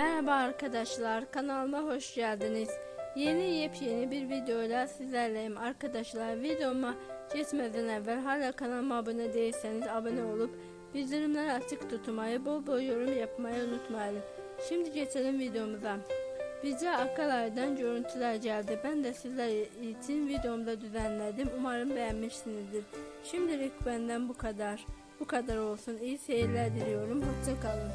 Merhaba arkadaşlar, kanalıma hoş geldiniz. Yeni yepyeni bir videoyla sizlerleyim arkadaşlar. Videoma geçmeden evvel hala kanalıma abone değilseniz abone olup bildirimleri açık tutmayı, bol bol yorum yapmayı unutmayın. Şimdi geçelim videomuza. Bize akalardan görüntüler geldi. Ben de sizler için videomda düzenledim. Umarım beğenmişsinizdir. Şimdilik benden bu kadar. Bu kadar olsun. İyi seyirler diliyorum. Hoşçakalın.